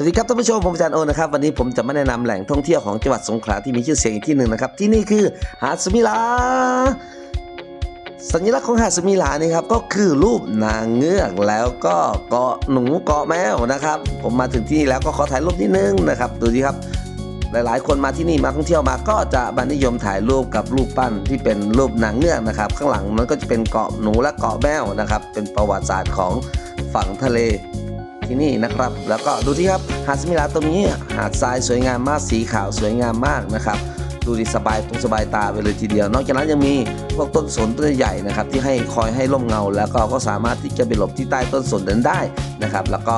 สวัสดีครับท่านผู้ชมผมอาจารย์โอนะครับวันนี้ผมจะมาแนะนำแหล่งท่องเที่ยวของจังหวัดสงขลาที่มีชื่อเสียงอีกที่หนึ่งนะครับที่นี่คือหาดสมิลา สัญลักษณ์ของหาดสมิลานี่ครับก็คือรูปนางเงือกแล้วก็เกาะหนูเกาะแมวนะครับ ผมมาถึงที่นี่แล้วก็ขอถ่ายรูปนิดนึงนะครับดูสิครับหลายๆ คนมาที่นี่มาท่องเที่ยวมาก็จะมานิยมถ่ายรูปกับรูปปั้นที่เป็นรูปนางเงือกนะครับ ข้างหลังมันก็จะเป็นเกาะหนูและเกาะแมวนะครับเป็นประวัติศาสตร์ของฝั่งทะเล ที่นี่นะครับ แล้วก็ดูที่ครับหาดสมิลาตรงนี้หาดทรายสวยงามมากสีขาวสวยงามมากนะครับดูดิสบายตรงสบายตาไปเลยทีเดียว นอกจากนั้นยังมีพวกต้นสนต้นใหญ่นะครับที่ให้คอยให้ร่มเงา แล้วก็ก็สามารถที่จะไปหลบที่ใต้ต้นสนนั้นได้นะครับ แล้วก็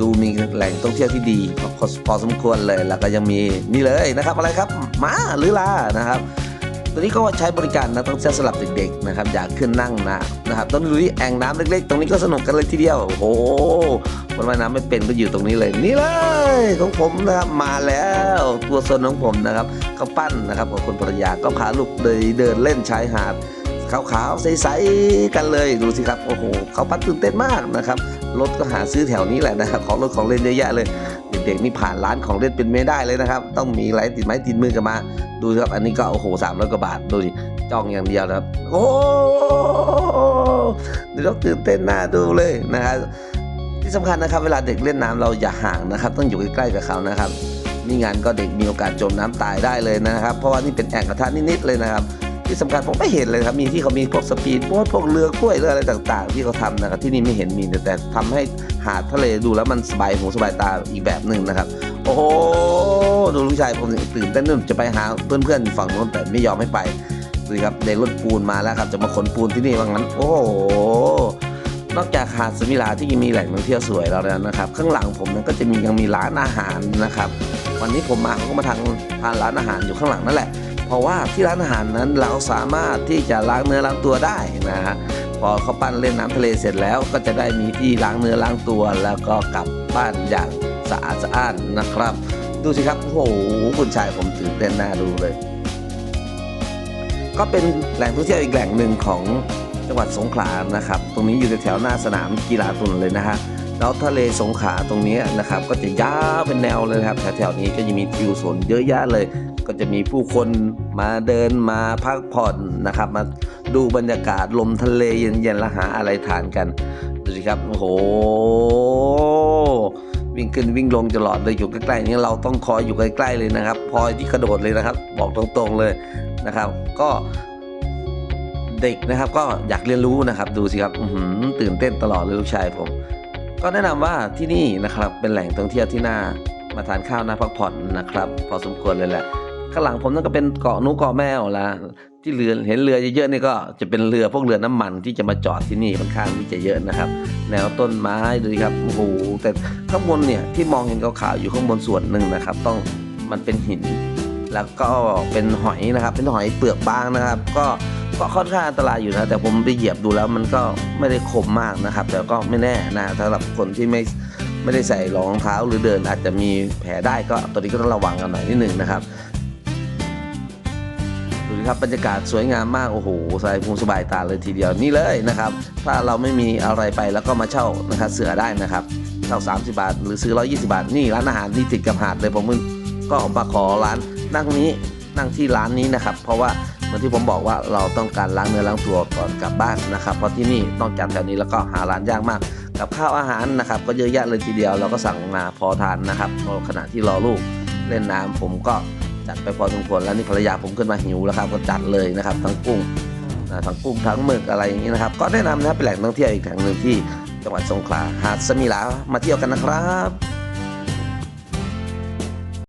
ดูมีแหล่งท่องเที่ยวที่ดีพอพอสมควรเลย แล้วก็ยังมีนี่เลยนะครับ อะไรครับม้าหรือลานะครับตัวนี้ก็ใช้บริการนักท่องเที่ยวสำหรับเด็กๆนะครับอยากขึ้นนั่งนะนะครับต้องดูที่แอ่งน้ำเล็กๆ ตรงนี้ก็สนุกกันเลยทีเดียวโอ้โห คนว่ายน้ำไม่เป็นก็อยู่ตรงนี้เลยนี่เลยของผมนะครับมาแล้วตัวโซนของผมนะครับเขาปั้นนะครับของคุณภรรยาก็พาลูกเดินเดินเล่นชายหาดขาวๆใสๆกันเลยดูสิครับโอ้โหเขาปั้นตื่นเต้นมากนะครับรถก็หาซื้อแถวนี้แหละนะครับของรถของเล่นเยอะแยะเลยเด็กๆนี่ผ่านร้านของเล่นเป็นไม่ได้เลยนะครับ ต้องมีอะไรติดไม้ติดมือกันมา ดูสิครับอันนี้ก็โอ้โหสามร้อยกว่าบาทดูดิจ้องอย่างเดียวนะครับ โอ้ดูตื่นเต้นหน่าดูเลยนะครับ ที่สำคัญนะครับเวลาเด็กเล่นน้ำเราอย่าห่างนะครับต้องอยู่ใกล้ๆกับเขานะครับนี่งานก็เด็กมีโอกาสจมน้ำตายได้เลยนะครับ เพราะว่านี่เป็นแอ่งกระทะนิดๆเลยนะครับ ที่สำคัญผมไม่เห็นเลยครับมีที่เขามีพวกสปีดโบ๊ทพวกเรือกล้วยเรืออะไรต่าง ๆ ที่เขาทำนะครับที่นี่ไม่เห็นมีแต่แต่ทำให้หาดทะเลดูแล้วมันสบายหูสบายตาอีกแบบหนึ่งนะครับ โอ้โหดูลูกชายผมตื่นเต้นนู่นจะไปหาเพื่อนๆฝั่งโน้นแต่ไม่ยอมให้ไปดูสิครับเด็กรถปูนมาแล้วครับจะมาขนปูนที่นี่ว่างั้น โอ้โห นอกจากหาดสมิลาที่มีแหล่งท่องเที่ยวสวยแล้วนะครับ ข้างหลังผมนั้นก็จะมียังมีร้านอาหารนะครับ วันนี้ผมมาผมก็มาทานทานร้านอาหารอยู่ข้างหลังนั่นแหละ เพราะว่าที่ร้านอาหารนั้นเราสามารถที่จะล้างเนื้อล้างตัวได้นะฮะพอเขาปั้นเล่นน้ำทะเลเสร็จแล้ว ก็จะได้มีที่ล้างเนื้อล้างตัว แล้วก็กลับบ้านอย่างสะอาดสะอ้านนะครับ ดูสิครับโอ้โหคุณชายผมตื่นเต้นน่าดูเลย ก็เป็นแหล่งท่องเที่ยวอีกแหล่งหนึ่งของ จังหวัดสงขลานะครับ ตรงนี้อยู่แถวๆหน้าสนามกีฬาตุนเลยนะฮะแล้วทะเลสงขลาตรงนี้นะครับก็จะยาวเป็นแนวเลยครับแถวๆนี้ก็จะมีทิวสวนเยอะแยะเลย ก็จะมีผู้คนมาเดินมาพักผ่อนนะครับ มาดูบรรยากาศลมทะเลเย็นๆแล้วหาอะไรทานกันดูสิครับโอ้โหวิ่งขึ้นวิ่งลงตลอดเลยอยู่ใกล้ๆนี้เราต้องคอยอยู่ใกล้ๆเลยนะครับพอยที่กระโดดเลยนะครับ บอกตรงๆเลยนะครับ ก็ ด็กนะครับ ก็อยากเรียนรู้นะครับ ดูสิครับตื่นเต้นตลอดเลยลูกชายผม ก็แนะนำว่าที่นี่นะครับเป็นแหล่งท่องเที่ยวที่น่ามาทานข้าวน่าพักผ่อนนะครับ พอสมควรเลยแหละข้างหลังผมนั่นก็เป็นเกาะนุเกาะแมวละที่เรือเห็นเรือเยอะๆนี่ก็จะเป็นเรือพวกเรือน้ำมันที่จะมาจอดที่นี่ค่อนข้างที่จะเยอะนะครับ แนวต้นไม้ดูสิครับโอ้โหแต่ข้างบนเนี่ยที่มองเห็นขาวๆอยู่ข้างบนส่วนหนึ่งนะครับ ต้องมันเป็นหิน แล้วก็เป็นหอยนะครับ เป็นหอยเปลือกบางนะครับ ก็ ก็ค่อนข้างอันตรายอยู่นะ แต่ผมไปเหยียบดูแล้วมันก็ไม่ได้คมมากนะครับ แต่ก็ไม่แน่นะสำหรับคนที่ไม่ไม่ได้ใส่รองเท้าหรือเดินอาจจะมีแผลได้ก็ตัวนี้ก็ต้องระวังกันหน่อยนิดหนึ่งนะครับดูดิครับบรรยากาศสวยงามมากโอ้โหสบายภูสบายตาเลยทีเดียวนี่เลยนะครับ ถ้าเราไม่มีอะไรไปแล้วก็มาเช่านะครับเสือได้นะครับเช่า30 บาท หรือซื้อ 120 บาท นี่ร้านอาหารที่ติดกับหาดเลยผมก็มาขอร้านนั่งนี้นั่งที่ร้านนี้นะครับ เพราะว่า เหมือนที่ผมบอกว่าเราต้องการล้างเนื้อล้างตัวก่อนกลับบ้านนะครับ เพราะที่นี่นอกจากแถวนี้แล้วก็หาร้านยากมาก กับข้าวอาหารนะครับก็เยอะแยะเลยทีเดียวเราก็สั่งมาพอทานนะครับพอขณะที่รอลูกเล่นน้ำผมก็จัดไปพอสมควรแล้วนี่ภรรยาผมขึ้นมาหิวแล้วครับก็จัดเลยนะครับทั้งกุ้งทั้งกุ้งทั้งหมึกอะไรอย่างนี้นะครับ ก็แนะนำนะครับเป็นแหล่งท่องเที่ยวอีกแห่งหนึ่งที่จังหวัดสงขลาหาดสมิลามาเที่ยวกันนะครับ